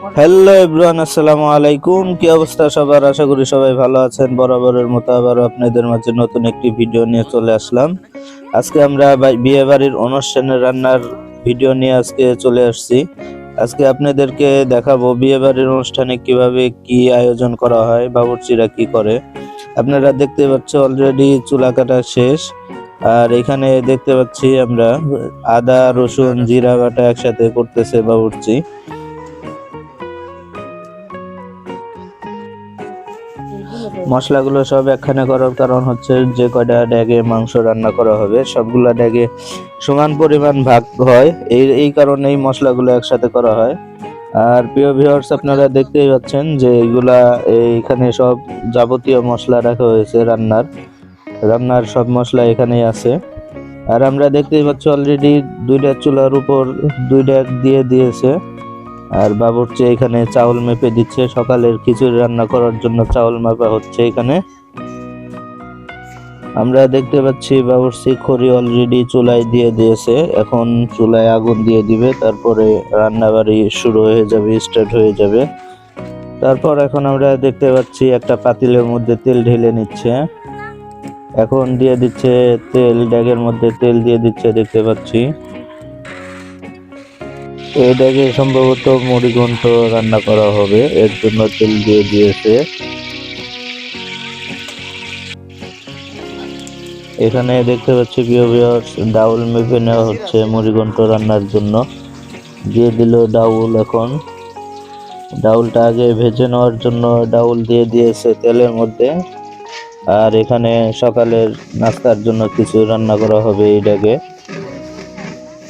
Hello everyone আসসালামু আলাইকুম। কি অবস্থা সবার? আশা করি সবাই ভালো আছেন। বরাবরের মতো আবার আপনাদের মাঝে নতুন একটি ভিডিও নিয়ে চলে আসলাম। আজকে আমরা বিয়ে বাড়ির অনুষ্ঠানের রান্নার ভিডিও নিয়ে আজকে চলে আসছি। আজকে আপনাদেরকে দেখাবো বিয়ে বাড়ির অনুষ্ঠানে কীভাবে কি আয়োজন করা হয়, বাবুর্চিরা কি করে। আপনারা দেখতে পাচ্ছ অলরেডি চুলা কাটা শেষ। আর এখানে দেখতে পাচ্ছি আমরা আদা, রসুন, জিরা বাটা একসাথে করতেছে বাবুর্চি। মশলাগুলো সব একখানে করার কারণ হচ্ছে যে কয়টা ড্যাগে মাংস রান্না করা হবে, সবগুলা ড্যাগে সমান পরিমাণ ভাগ হয়। এই এই কারণেই মশলাগুলো একসাথে করা হয়। আর প্রিয় ভিউয়ার্স আপনারা দেখতেই পাচ্ছেন যে এইগুলা, এইখানে সব যাবতীয় মশলা রাখা হয়েছে রান্নার। রান্নার সব মশলা এখানেই আছে। আর আমরা দেখতেই পাচ্ছি অলরেডি দুইটা চুলার উপর দুই ড্যাগ দিয়ে দিয়েছে। আর বাবুর্চি এখানে চাউল মেপে দিচ্ছে, সকালের খিচুড়ি রান্না করার জন্য চাউল মাপা হচ্ছে এখানে। আমরা দেখতে পাচ্ছি বাবুর্চি খড়ি অলরেডি চুলায় দিয়ে দিয়েছে, এখন চুলায় আগুন দিয়ে দিবে, তারপরে রান্না বাড়ি শুরু হয়ে যাবে স্টার্ট হয়ে যাবে। তারপর এখন আমরা দেখতে পাচ্ছি একটা পাতিলের মধ্যে তেল ঢেলে নিচ্ছে। এখন দিয়ে দিচ্ছে তেল ড্যাগের মধ্যে তেল দিয়ে দিচ্ছে, দেখতে পাচ্ছি। এটাকে সম্ভবত মুড়িঘণ্ট রান্না করা হবে। এর জন্য তেল দিয়ে দিয়েছে। এখানে দেখতে পাচ্ছি ভিউয়ার্স ডাউল মেপে নেওয়া হচ্ছে মুড়িঘণ্ট রান্নার জন্য। দিয়ে দিল ডাউল এখন। ডাউলটা আগে ভেজে নেওয়ার জন্য ডাউল দিয়ে দিয়েছে তেলের মধ্যে। আর এখানে সকালের নাস্তার জন্য কিছু রান্না করা হবে এইটাকে।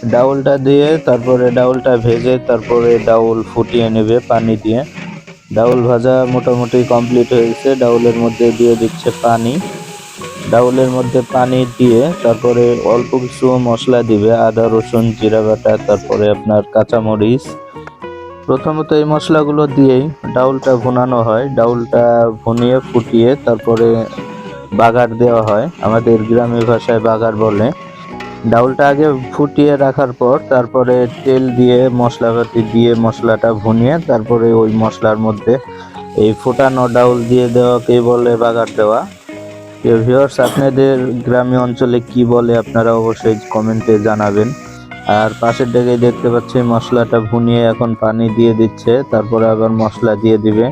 ডাউলটা দিয়ে তারপরে ডাউলটা ভেজে তারপরে ডাউল ফুটিয়ে নেবে পানি দিয়ে। ডাউল ভাজা মোটামুটি কমপ্লিট হয়েছে ডাউলের মধ্যে দিয়ে দিচ্ছে পানি। ডাউলের মধ্যে পানি দিয়ে তারপরে অল্প কিছু মশলা দিবে, আদা, রসুন, জিরা বাটা, তারপরে আপনার কাঁচামরিচ। প্রথমত এই মশলাগুলো দিয়েই ডাউলটা ভুনানো হয়। ডাউলটা ভুনিয়ে ফুটিয়ে তারপরে বাগার দেওয়া হয়। আমাদের গ্রামীণ ভাষায় বাগার বলে। ডাউলটা আগে ফুটিয়ে রাখার পর তারপরে তেল দিয়ে মশলাপাতি দিয়ে মশলাটা ভুনিয়ে তারপরে ওই মশলার মধ্যে এই ফোটানো ডাউল দিয়ে দেওয়াকে বলে বাগার দেওয়া। ভিউয়ার্স আপনাদের গ্রামীণ অঞ্চলে কি বলে আপনারা অবশ্যই কমেন্টে জানাবেন। আর পাশের দিকে দেখতে পাচ্ছি মশলাটা ভুনিয়ে এখন পানি দিয়ে দিচ্ছে, তারপরে আবার মশলা দিয়ে দিবে।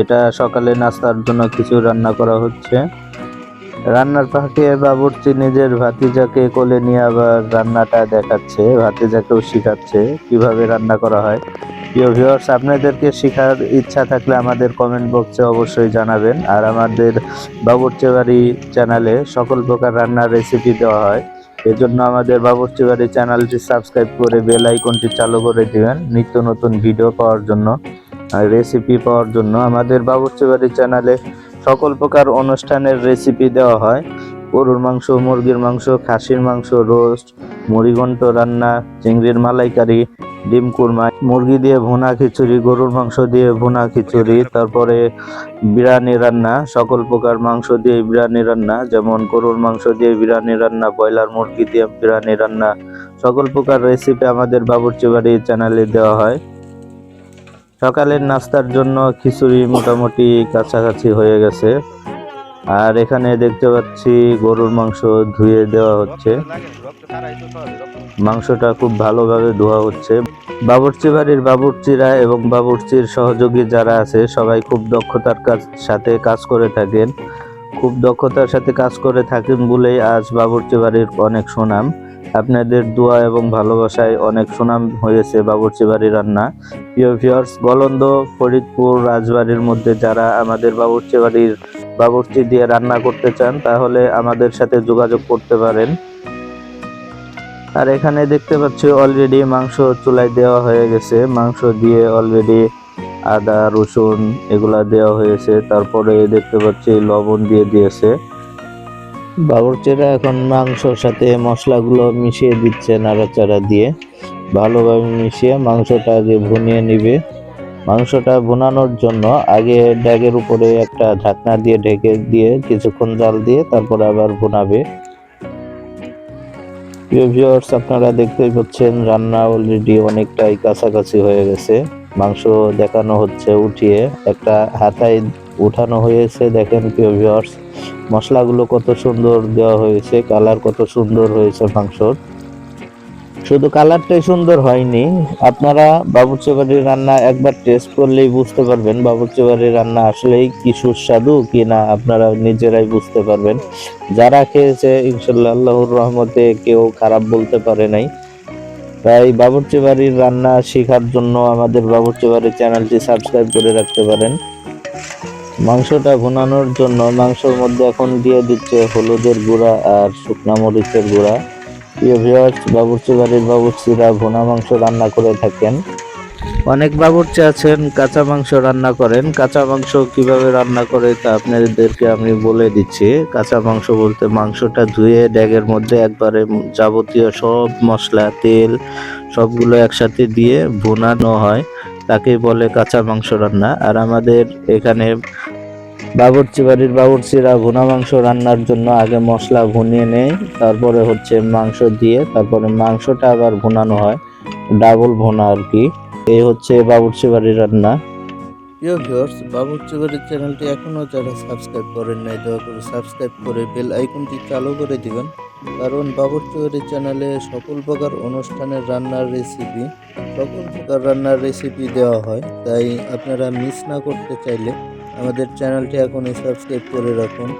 এটা সকালে নাস্তার জন্য কিছু রান্না করা হচ্ছে। রান্নার ফাঁকে বাবুর্চি নিজের ভাতিজাকে কোলে নিয়ে আবার রান্নাটা দেখাচ্ছে, ভাতিজাকেও শিখাচ্ছে কীভাবে রান্না করা হয়। প্রিয় ভিউয়ার্স আপনাদেরকে শেখার ইচ্ছা থাকলে আমাদের কমেন্ট বক্সে অবশ্যই জানাবেন আর আমাদের বাবুর্চি বাড়ি চ্যানেলে সকল প্রকার রান্নার রেসিপি দেওয়া হয়। এজন্য আমাদের বাবুর্চি বাড়ি চ্যানেলটি সাবস্ক্রাইব করে বেল আইকনটি চালু করে দিবেন নিত্য নতুন ভিডিও পাওয়ার জন্য, আর রেসিপি পাওয়ার জন্য আমাদের বাবুর্চি বাড়ি চ্যানেলে সকল প্রকার অনুষ্ঠানের রেসিপি দেওয়া হয়। গরুর মাংস, মুরগির মাংস, খাসির মাংস, রোস্ট, মুড়িঘণ্ট রান্না, চিংড়ির মালাইকারি, ডিম কুরমা, মুরগি দিয়ে ভুনা খিচুড়ি, গরুর মাংস দিয়ে ভুনা খিচুড়ি, তারপরে বিরিয়ানি রান্না, সকল প্রকার মাংস দিয়ে বিরিয়ানি রান্না, যেমন গরুর মাংস দিয়ে বিরিয়ানি রান্না, ব্রয়লার মুরগি দিয়ে বিরিয়ানি রান্না, সকল প্রকার রেসিপি আমাদের বাবুর্চি বাড়ি চ্যানেলে দেওয়া হয়। সকালের নাস্তার জন্য খিচুড়ি মোটামুটি কাছাকাছি হয়ে গেছে। আর এখানে দেখতে পাচ্ছি গরুর মাংস ধুয়ে দেওয়া হচ্ছে। মাংসটা খুব ভালোভাবে ধোয়া হচ্ছে। বাবুর্চি বাড়ির বাবুর্চিরা এবং বাবুর্চির সহযোগী যারা আছে, সবাই খুব দক্ষতার কাজ সাথে কাজ করে থাকেন। খুব দক্ষতার সাথে কাজ করে থাকেন বলেই আজ বাবুর্চি বাড়ির অনেক সুনাম। আপনাদের দোয়া এবং ভালোবাসায় অনেক সুনাম হয়েছে বাবুর্চি বাড়ি রান্না। প্রিয় ভিউয়ার্স গলন্দ ফরিদপুর, রাজবাড়ির মধ্যে যারা আমাদের বাবুর্চি বাড়ির বাবুর্চি দিয়ে রান্না করতে চান, তাহলে আমাদের সাথে যোগাযোগ করতে পারেন। আর এখানে দেখতে পাচ্ছি অলরেডি মাংস চুলায় দেওয়া হয়ে গেছে। মাংস দিয়ে অলরেডি আদা, রসুন এগুলা দেওয়া হয়েছে। তারপরে দেখতে পাচ্ছি লবণ দিয়ে দিয়েছে। বাবুর্চিরা এখন মাংসর সাথে মশলাগুলো মিশিয়ে দিচ্ছে নাড়াচাড়া দিয়ে। ভালোভাবে মিশিয়ে মাংসটা আগে ভুনিয়ে নিবে। মাংসটা ভুনানোর জন্য আগে ড্যাগের উপরে একটা ঢাকনা দিয়ে ঢেকে দিয়ে কিছুক্ষণ জাল দিয়ে তারপর আবার ভুনাবে। প্রিয় ভিউয়ার্স, আপনারা দেখতেই পাচ্ছেন রান্না অলরেডি অনেকটাই কাছাকাছি হয়ে গেছে। মাংস দেখানো হচ্ছে উঠিয়ে। একটা হাতায় উঠানো হয়েছে, দেখেন প্রিয় ভিউয়ার্স। মশলাগুলো কত সুন্দর দেওয়া হয়েছে, কালার কত সুন্দর হয়েছে মাংসর। শুধু কালারটাই সুন্দর হয়নি, আপনারা বাবুর্চি বাড়ির রান্না একবার টেস্ট করলেই বুঝতে পারবেন বাবুর্চি বাড়ির রান্না আসলেই কি সুস্বাদু কি না আপনারা নিজেরাই বুঝতে পারবেন। যারা খেয়েছে, ইনশাল্লাহ আল্লাহর রহমতে কেউ খারাপ বলতে পারে নাই। তাই বাবুর্চি বাড়ির রান্না শেখার জন্য আমাদের বাবুর্চি বাড়ির চ্যানেলটি সাবস্ক্রাইব করে রাখতে পারেন। মাংসটা ভুনানোর জন্য মাংসের মধ্যে এখন দিয়ে দিচ্ছে হলুদের গুঁড়া আর শুকনা মরিচের গুঁড়া। প্রিয় ভিউয়ার্স বাবুর্চি বাড়ির বাবুর্চিরা ভুনা মাংস রান্না করে থাকেন। অনেক বাবুর্চি আছেন, কাঁচা মাংস রান্না করেন। কাঁচা মাংস কীভাবে রান্না করে তা আপনাদেরকে আমি বলে দিচ্ছি। কাঁচা মাংস বলতে মাংসটা ধুয়ে ড্যাগের মধ্যে একবারে যাবতীয় সব মশলা, তেল সবগুলো একসাথে দিয়ে ভুনানো হয়। তাকে বলে কাঁচা মাংস রান্না। আর আমাদের এখানে বাবুরচি বাড়ির বাবুরচিরা ভুনা মাংস রান্নার জন্য আগে মশলা ভুনিয়ে নেয়, তারপরে হচ্ছে মাংস দিয়ে, তারপরে মাংসটা আবার ভুনানো হয়, ডাবল ভোনা আর কি। এই হচ্ছে বাবুরচি বাড়ির রান্না। প্রিয় ভিউয়ার্স বাবুর্চি বাড়ির চ্যানেলটি এখনও যারা সাবস্ক্রাইব করেন নাই, দয়া করে সাবস্ক্রাইব করে বেল আইকনটি চালু করে দিবেন। কারণ বাবুর্চি বাড়ির চ্যানেলে সকল প্রকার অনুষ্ঠানের রান্নার রেসিপি সকল প্রকার রান্নার রেসিপি দেওয়া হয়। তাই আপনারা মিস না করতে চাইলে আমাদের চ্যানেলটি এখনই সাবস্ক্রাইব করে রাখুন।